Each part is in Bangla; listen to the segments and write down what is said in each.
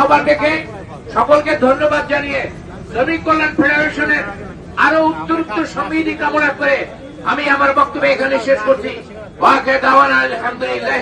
আহ্বান রেখে সকলকে ধন্যবাদ জানিয়ে শ্রমিক কল্যাণ ফেডারেশনের আরও উত্তরুক্ত সমৃদ্ধি কামনা করে আমি আমার বক্তব্য এখানে শেষ করছি। আলহামদুলিল্লাহ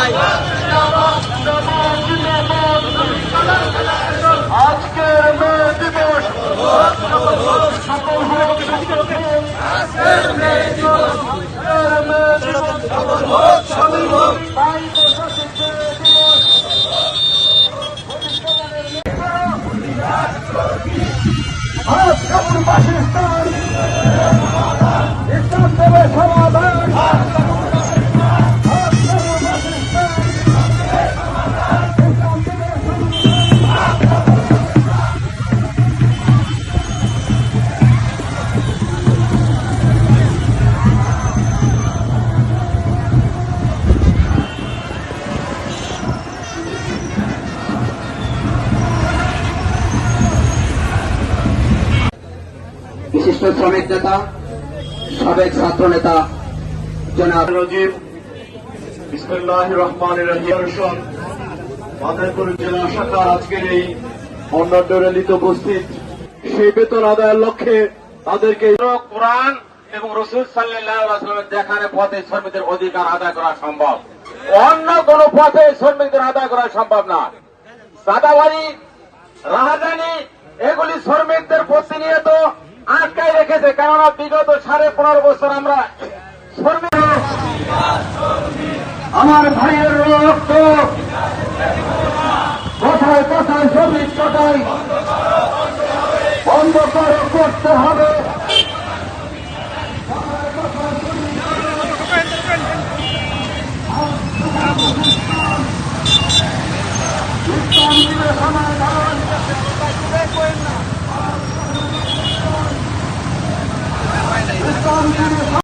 আজকের বিশিষ্ট শ্রমিক নেতা, সাবেক ছাত্র নেতা, জনাব রাজিব রহমান রহিম। মাদারপুর জেলা আজকের এই অন্যান্য উপস্থিত। সেই বেতন আদায়ের লক্ষ্যে তাদেরকে কোরআন এবং রসুল পথে শ্রমিকদের অধিকার আদায় করা সম্ভব। অন্য কোন পথে শ্রমিকদের আদায় করা সম্ভব না। সাদাবাড়ি রাহাজানি এগুলি শ্রমিকদের প্রতিনিয়ত আটকায় রেখেছে, কেননা বিগত সাড়ে পনেরো বছর আমরা আমার ভাইয়ের রক্ত। কোথায় কোথায় শ্রমিক কোথায় বন্ধ করে করতে হবে।